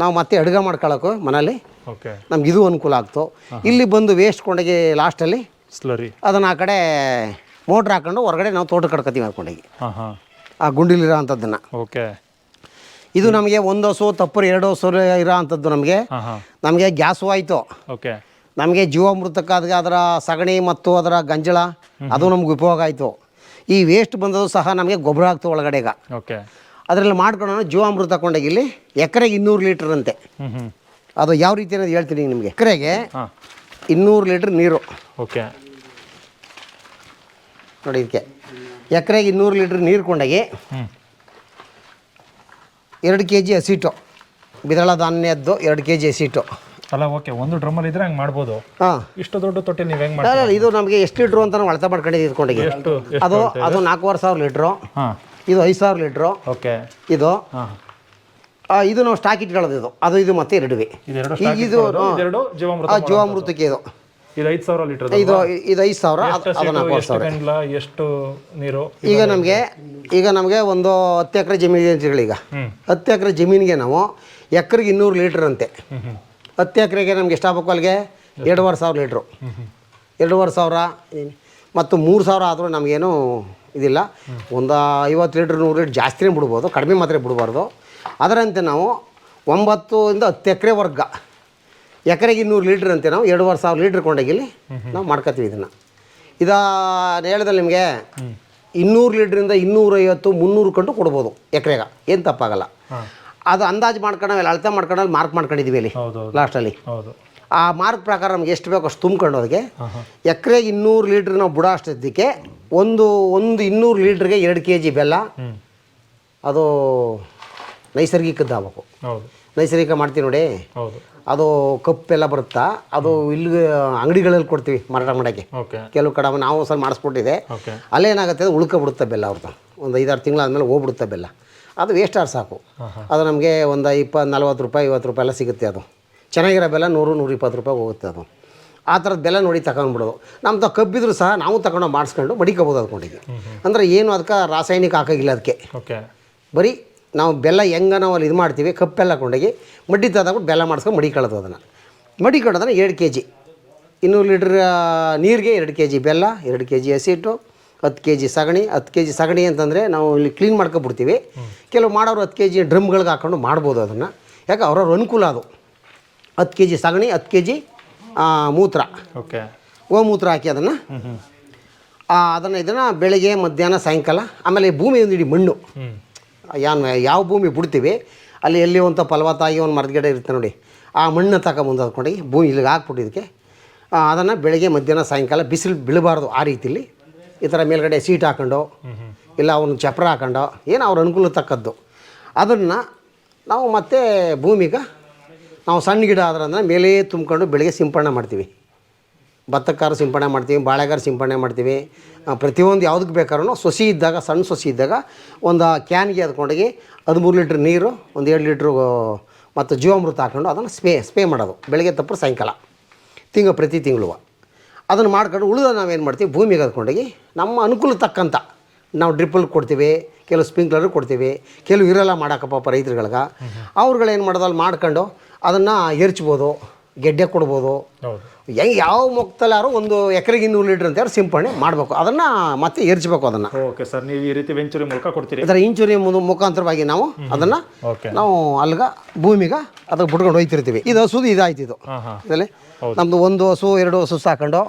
ನಾವು ಮತ್ತೆ ಅಡುಗೆ ಮಾಡ್ಕೊಳಕ್ಕೆ ಮನೇಲಿ ಓಕೆ. ನಮ್ಗೆ ಇದು ಅನುಕೂಲ ಆಗ್ತು. ಇಲ್ಲಿ ಬಂದು ವೇಸ್ಟ್ ಕೊಂಡೋಗಿ ಲಾಸ್ಟಲ್ಲಿ ಸ್ಲರಿ ಅದನ್ನು ಆ ಕಡೆ ಮೋಟ್ರ್ ಹಾಕೊಂಡು ಹೊರಗಡೆ ನಾವು ತೋಟ ಕಡ್ಕೊತೀವಿ ಹಾಕೊಂಡೋಗಿ ಆ ಗುಂಡಿಲಿರೋ ಅಂಥದ್ದನ್ನು ಓಕೆ. ಇದು ನಮಗೆ ಒಂದು ಹಸು ತಪ್ಪರು ಎರಡು ಹಸು ಇರೋ ಅಂಥದ್ದು ನಮಗೆ ನಮಗೆ ಗ್ಯಾಸು ಆಯಿತು. ಓಕೆ. ನಮಗೆ ಜೀವಾಮೃತಕ್ಕಾದ ಅದರ ಸಗಣಿ ಮತ್ತು ಅದರ ಗಂಜಳ ಅದು ನಮ್ಗೆ ಉಪಯೋಗ ಆಯಿತು. ಈ ವೇಸ್ಟ್ ಬಂದದ್ದು ಸಹ ನಮಗೆ ಗೊಬ್ಬರ ಆಗ್ತು ಒಳಗಡೆ ಈಗ. ಓಕೆ. ಅದರಲ್ಲಿ ಮಾಡ್ಕೊಂಡು ಜೀವಾಮೃತ ತಗೊಂಡಾಗ ಇಲ್ಲಿ ಎಕರೆಗೆ ಇನ್ನೂರು ಲೀಟ್ರ್ ಅಂತೆ. ಅದು ಯಾವ ರೀತಿ ಅನ್ನೋದು ಹೇಳ್ತೀನಿ ನಿಮಗೆ. ಎಕರೆಗೆ? ಇನ್ನೂರು ಲೀಟ್ರ್ ನೀರು. ಓಕೆ. ನೋಡಿ ಇದಕ್ಕೆ. ಎಕರೆಗೆ ಇನ್ನೂರು ಲೀಟ್ರ್ ನೀರು ಕೊಂಡಾಗಿ ಎರಡು ಕೆ ಜಿ ಹಸಿಟ್ಟು ಬಿದಳ ಧಾನ್ಯದ್ದು ಎರಡು ಕೆ ಜಿ ಹಸಿಟ್ಟು. ಅಲ್ಲ ಓಕೆ ಒಂದು ಡ್ರಮ್ಮಲ್ಲಿ ಇದ್ರೆ ಹಂಗೆ ಮಾಡ್ಬೋದು. ಹಾಂ. ಇಷ್ಟು ದೊಡ್ಡ ತೊಟ್ಟೆ ನೀವು ಹೆಂಗೆ ಮಾಡಿ ಇದು ನಮಗೆ ಎಷ್ಟು ಲೀಟ್ರು ಅಂತ ನಾವು ಅಳತೆ ಮಾಡ್ಕೊಂಡಿದ್ದೀವಿ ಇದ್ಕೊಂಡೋಗಿ ಅದು ಅದು ನಾಲ್ಕೂವರೆ ಸಾವಿರ ಲೀಟ್ರು. ಹಾಂ. ಇದು ಐದು ಸಾವಿರ ಲೀಟ್ರು. ಓಕೆ ಇದು ಇದು ನಾವು ಸ್ಟಾಕ್ ಇಟ್ಕೊಳ್ಳೋದು ಇದು. ಅದು ಇದು ಮತ್ತೆ ಎರಡುವೆ. ಇದು ಜೀವಾಮೃತಕ್ಕೆ ಇದು. ಇದು ಐದು ಸಾವಿರ ಲೀಟರ್ ಇದು ಇದು ಐದು ಸಾವಿರ ಎಷ್ಟು ಸಾವಿರ ಎಷ್ಟು ನೀರು ಈಗ ನಮಗೆ ಈಗ ನಮಗೆ ಒಂದು ಹತ್ತು ಎಕರೆ ಜಮೀನಿಗೆ ಅಂತ ಈಗ. ಹತ್ತು ಎಕರೆ ಜಮೀನಿಗೆ ನಾವು ಎಕರೆಗೆ ಇನ್ನೂರು ಲೀಟ್ರ್ ಅಂತೆ. ಹತ್ತು ಎಕರೆಗೆ ನಮ್ಗೆ ಎಷ್ಟಾಗಬೇಕು ಅಲ್ಲಿಗೆ? ಎರಡುವರೆ ಸಾವಿರ ಲೀಟ್ರು. ಎರಡುವರೆ ಸಾವಿರ ಮತ್ತು ಮೂರು ಸಾವಿರ ಆದರೂ ನಮಗೇನು ಇದಿಲ್ಲ. ಒಂದು ಐವತ್ತು ಲೀಟ್ರ್ ನೂರು ಲೀಟ್ರ್ ಜಾಸ್ತಿನೇ ಬಿಡ್ಬೋದು ಕಡಿಮೆ ಮಾತ್ರ ಬಿಡಬಾರ್ದು. ಅದರಂತೆ ನಾವು ಒಂಬತ್ತು ಇಂದ ಹತ್ತು ಎಕರೆ ವರ್ಗ ಎಕರೆಗೆ ಇನ್ನೂರು ಲೀಟ್ರ್ ಅಂತೆ ನಾವು ಎರಡೂವರೆ ಸಾವಿರ ಲೀಟ್ರ್ ಕೊಂಡೋಗಿಲ್ಲಿ ನಾವು ಮಾಡ್ಕೋತೀವಿ ಇದನ್ನು. ಇದು ಹೇಳಿದಲ್ಲಿ ನಿಮಗೆ ಇನ್ನೂರು ಲೀಟ್ರಿಂದ ಇನ್ನೂರೈವತ್ತು ಮುನ್ನೂರು ಕಂಡು ಕೊಡ್ಬೋದು ಎಕರೆಗೆ. ಏನು ತಪ್ಪಾಗಲ್ಲ. ಅದು ಅಂದಾಜು ಮಾಡ್ಕೊಂಡು ಅಲ್ಲಿ ಅಳತೆ ಮಾಡ್ಕೊಂಡು ಮಾರ್ಕ್ ಮಾಡ್ಕೊಂಡಿದ್ದೀವಿ ಅಲ್ಲಿ ಲಾಸ್ಟಲ್ಲಿ. ಆ ಮಾರ್ಕ್ ಪ್ರಕಾರ ನಮ್ಗೆ ಎಷ್ಟು ಬೇಕೋ ಅಷ್ಟು ತುಂಬ್ಕೊಂಡು ಅದಕ್ಕೆ ಎಕರೆಗೆ ಇನ್ನೂರು ಲೀಟ್ರ್ ನಾವು ಬುಡ ಅಷ್ಟಿದ್ದಕ್ಕೆ ಒಂದು ಒಂದು ಇನ್ನೂರು ಲೀಟ್ರಿಗೆ ಎರಡು ಕೆ ಜಿ ಬೆಲ್ಲ ಅದು ನೈಸರ್ಗಿಕದ್ದಾಗಬೇಕು. ನೈಸರ್ಗಿಕ ಮಾಡ್ತೀವಿ ನೋಡಿ. ಹೌದು. ಅದು ಕಪ್ಪೆಲ್ಲ ಬರುತ್ತಾ ಅದು ಇಲ್ಲಿ ಅಂಗಡಿಗಳಲ್ಲಿ ಕೊಡ್ತೀವಿ ಮಾರಾಟ ಮಾಡೋಕ್ಕೆ. ಕೆಲವು ಕಡೆ ನಾವು ಸಲ ಮಾಡಿಸ್ಬಿಟ್ಟಿದೆ. ಅಲ್ಲೇನಾಗುತ್ತೆ ಅದು ಉಳ್ಕೊಬಿಡುತ್ತೆ ಬೆಲ್ಲ ಅವ್ರದ್ದು. ಒಂದು ಐದಾರು ತಿಂಗಳಾದಮೇಲೆ ಹೋಗ್ಬಿಡುತ್ತೆ ಬೆಲ್ಲ. ಅದು ವೇಸ್ಟ್ ಆರ್ ಸಾಕು. ಅದು ನಮಗೆ ಒಂದು ಇಪ್ಪತ್ತು ನಲ್ವತ್ತು ರೂಪಾಯಿ ಐವತ್ತು ರೂಪಾಯಿ ಎಲ್ಲ ಸಿಗುತ್ತೆ ಅದು. ಚೆನ್ನಾಗಿರೋ ಬೆಲ್ಲ ನೂರು ನೂರ ಇಪ್ಪತ್ತು ರೂಪಾಯಿ ಹೋಗುತ್ತೆ ಅದು. ಆ ಥರದ ಬೆಲ್ಲ ನೋಡಿ ತಗೊಂಡ್ಬಿಡೋದು ನಮ್ಮ ತ ಕಬ್ಬಿದ್ರು ಸಹ ನಾವು ತಗೊಂಡು ಮಾಡಿಸ್ಕೊಂಡು ಮಡಿಕೋಬೋದು ಅದ್ಕೊಂಡಿದ್ದೀವಿ ಅಂದರೆ ಏನು ಅದಕ್ಕೆ ರಾಸಾಯನಿಕ ಹಾಕೋಗಿಲ್ಲ ಅದಕ್ಕೆ. ಬರೀ ನಾವು ಬೆಲ್ಲ ಹೆಂಗೆ ನಾವು ಅಲ್ಲಿ ಇದು ಮಾಡ್ತೀವಿ ಕಪ್ಪೆಲ್ಲ ಕೊಂಡೋಗಿ ಮಡ್ಡಿ ತಗೊಂಡ್ಬಿಟ್ಟು ಬೆಲ್ಲ ಮಾಡಿಸ್ಕೊಂಡು ಮಡಿಕೊಳ್ಳೋದು ಅದನ್ನು. ಮಡಿಕೊಳ್ಳೋದನ್ನು ಎರಡು ಕೆ ಜಿ ಇನ್ನೂರು ಲೀಟ್ರ್ ನೀರಿಗೆ ಎರಡು ಕೆ ಜಿ ಬೆಲ್ಲ ಎರಡು ಕೆ ಜಿ ಹಸಿಟ್ಟು ಹತ್ತು ಕೆ ಜಿ ಸಗಣಿ ಹತ್ತು ಕೆ ಜಿ ಸಗಣಿ ಅಂತಂದರೆ ನಾವು ಇಲ್ಲಿ ಕ್ಲೀನ್ ಮಾಡ್ಕೊಬಿಡ್ತೀವಿ. ಕೆಲವು ಮಾಡೋರು ಹತ್ತು ಕೆ ಜಿ ಡ್ರಮ್ಗಳಿಗೆ ಹಾಕ್ಕೊಂಡು ಮಾಡ್ಬೋದು ಅದನ್ನು. ಯಾಕೆ ಅವ್ರವ್ರ ಅನುಕೂಲ ಅದು. ಹತ್ತು ಕೆ ಜಿ ಸಗಣಿ ಹತ್ತು ಕೆ ಜಿ ಮೂತ್ರ. ಓಕೆ. ಗೋಮೂತ್ರ ಹಾಕಿ ಅದನ್ನು. ಅದನ್ನು ಇದನ್ನು ಬೆಳಗ್ಗೆ ಮಧ್ಯಾಹ್ನ ಸಾಯಂಕಾಲ ಆಮೇಲೆ ಭೂಮಿ ಒಂದು ಇಡೀ ಮಣ್ಣು ಯಾನ್ ಯಾವ ಭೂಮಿ ಬಿಡ್ತೀವಿ, ಅಲ್ಲಿ ಎಲ್ಲಿ ಒಂದು ಫಲವತ್ತಾಗಿ ಒಂದು ಮರದ ಗಿಡ ಇರುತ್ತೆ ನೋಡಿ, ಆ ಮಣ್ಣು ತಗೊಂಬಂದು ಅದ್ಕೊಂಡು ಭೂಮಿ ಇಲ್ಲಿಗೆ ಹಾಕ್ಬಿಟ್ಟಿದ್ದಕ್ಕೆ ಅದನ್ನು ಬೆಳಗ್ಗೆ, ಮಧ್ಯಾಹ್ನ, ಸಾಯಂಕಾಲ ಬಿಸಿಲು ಬೀಳಬಾರ್ದು ಆ ರೀತಿಲಿ. ಈ ಥರ ಮೇಲ್ಗಡೆ ಸೀಟ್ ಹಾಕೊಂಡು, ಇಲ್ಲ ಅವನು ಚಪ್ರ ಹಾಕೊಂಡು, ಏನು ಅವ್ರ ಅನುಕೂಲ ತಕ್ಕದ್ದು. ಅದನ್ನು ನಾವು ಮತ್ತೆ ಭೂಮಿಗೆ, ನಾವು ಸಣ್ಣ ಗಿಡ ಆದ್ರೆ ಮೇಲೆ ತುಂಬ್ಕೊಂಡು ಬೆಳಗ್ಗೆ ಸಿಂಪಡಣೆ ಮಾಡ್ತೀವಿ. ಭತ್ತಕ್ಕಾರ ಸಿಂಪಡಣೆ ಮಾಡ್ತೀವಿ, ಬಾಳೆಗಾರ ಸಿಂಪಡಣೆ ಮಾಡ್ತೀವಿ. ಪ್ರತಿಯೊಂದು ಯಾವುದಕ್ಕೆ ಬೇಕಾದ್ರೂ ಸೊಸಿ ಇದ್ದಾಗ, ಸಣ್ಣ ಸೊಸಿ ಇದ್ದಾಗ ಒಂದು ಕ್ಯಾನ್ಗೆ ಅದ್ಕೊಂಡೋಗಿ ಹದಿಮೂರು ಲೀಟ್ರ್ ನೀರು, ಒಂದು ಎರಡು ಲೀಟ್ರು ಮತ್ತು ಜೀವಾಮೃತ ಹಾಕ್ಕೊಂಡು ಅದನ್ನು ಸ್ಪೇ ಸ್ಪೇ ಮಾಡೋದು. ಬೆಳಗ್ಗೆ ತಪ್ಪು ಸಾಯಂಕಾಲ. ತಿಂಗ, ಪ್ರತಿ ತಿಂಗಳು ಅದನ್ನು ಮಾಡ್ಕೊಂಡು ಉಳಿದ ನಾವೇನು ಮಾಡ್ತೀವಿ, ಭೂಮಿಗೆ ಅದ್ಕೊಂಡೋಗಿ ನಮ್ಮ ಅನುಕೂಲ ತಕ್ಕಂಥ ನಾವು ಡ್ರಿಪ್ಪಲ್ಲಿ ಕೊಡ್ತೀವಿ, ಕೆಲವು ಸ್ಪ್ರಿಂಕ್ಲರ್ ಕೊಡ್ತೀವಿ, ಕೆಲವು ಇರೋಲ್ಲ ಮಾಡೋಕ್ಕಪ್ಪ ರೈತರುಗಳಿಗೆ. ಅವ್ರುಗಳೇನು ಮಾಡೋದು ಅಲ್ಲಿ ಮಾಡ್ಕೊಂಡು ಅದನ್ನು ಎರ್ಚ್ಬೋದು ಗೆಡ್ಡೆ ಕೊಡ್ಬೋದು. ಹೆಂಗೆ ಯಾವ ಮುಕ್ತಲಾರು ಒಂದು ಎಕರೆಗೆ ಇನ್ನೂರು ಲೀಟ್ರ್ ಅಂತ ಹೇಳಿ ಸಿಂಪಡಣೆ ಮಾಡಬೇಕು. ಅದನ್ನು ಮತ್ತೆ ಎರ್ಚ್ಬೇಕು ಅದನ್ನು. ಓಕೆ ಸರ್ ನೀವು ಈ ರೀತಿ ವೆಂಚುರಿ ಮೂಲಕ ಕೊಡ್ತೀರಿ? ಅದರ ಇಂಚುರಿ ಮುಖ ಮುಖಾಂತರವಾಗಿ ನಾವು ಅದನ್ನು ನಾವು ಅಲ್ಗ ಭೂಮಿಗೆ ಅದಕ್ಕೆ ಬಿಟ್ಕೊಂಡು ಹೋಯ್ತಿರ್ತೀವಿ. ಇದು ಹಸುದು ಇದಾಯ್ತು ಇದು. ಇದರಲ್ಲಿ ನಮ್ಮದು ಒಂದು ಹಸು ಎರಡು ಹಸು ಸಾಕೊಂಡು.